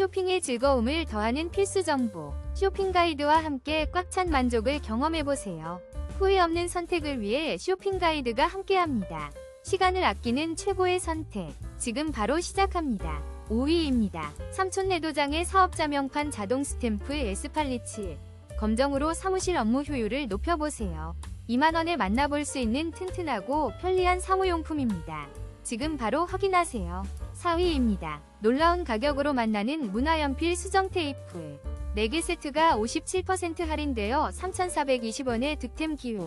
쇼핑의 즐거움을 더하는 필수 정보. 쇼핑 가이드와 함께 꽉 찬 만족을 경험해보세요. 후회 없는 선택을 위해 쇼핑 가이드가 함께합니다. 시간을 아끼는 최고의 선택. 지금 바로 시작합니다. 5위입니다. 삼촌내도장의 사업자 명판 자동 스탬프 에스팔리치. 검정으로 사무실 업무 효율을 높여보세요. 2만원에 만나볼 수 있는 튼튼하고 편리한 사무용품입니다. 지금 바로 확인하세요. 4위입니다. 놀라운 가격으로 만나는 문화연필 수정 테이프. 4개 세트가 57% 할인되어 3,420원의 득템 기회.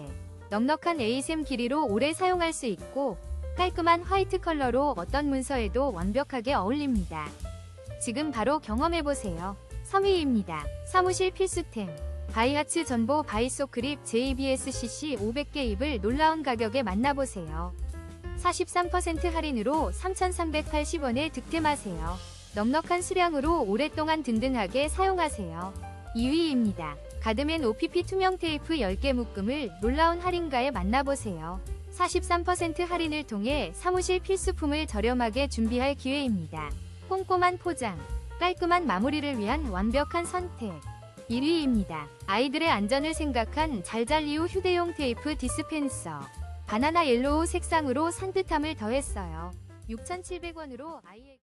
넉넉한 에이셈 길이로 오래 사용할 수 있고 깔끔한 화이트 컬러로 어떤 문서에도 완벽하게 어울립니다. 지금 바로 경험해보세요. 3위입니다. 사무실 필수템. 바이하츠 전보 바이소 크립 JBSCC 500개 잎을 놀라운 가격에 만나보세요. 43% 할인으로 3,380원에 득템하세요. 넉넉한 수량으로 오랫동안 든든하게 사용하세요. 2위입니다. 가드맨 OPP 투명 테이프 10개 묶음을 놀라운 할인가에 만나보세요. 43% 할인을 통해 사무실 필수품을 저렴하게 준비할 기회입니다. 꼼꼼한 포장, 깔끔한 마무리를 위한 완벽한 선택. 1위입니다. 아이들의 안전을 생각한 잘잘리우 휴대용 테이프 디스펜서. 바나나 옐로우 색상으로 산뜻함을 더했어요. 6,700원으로 아이의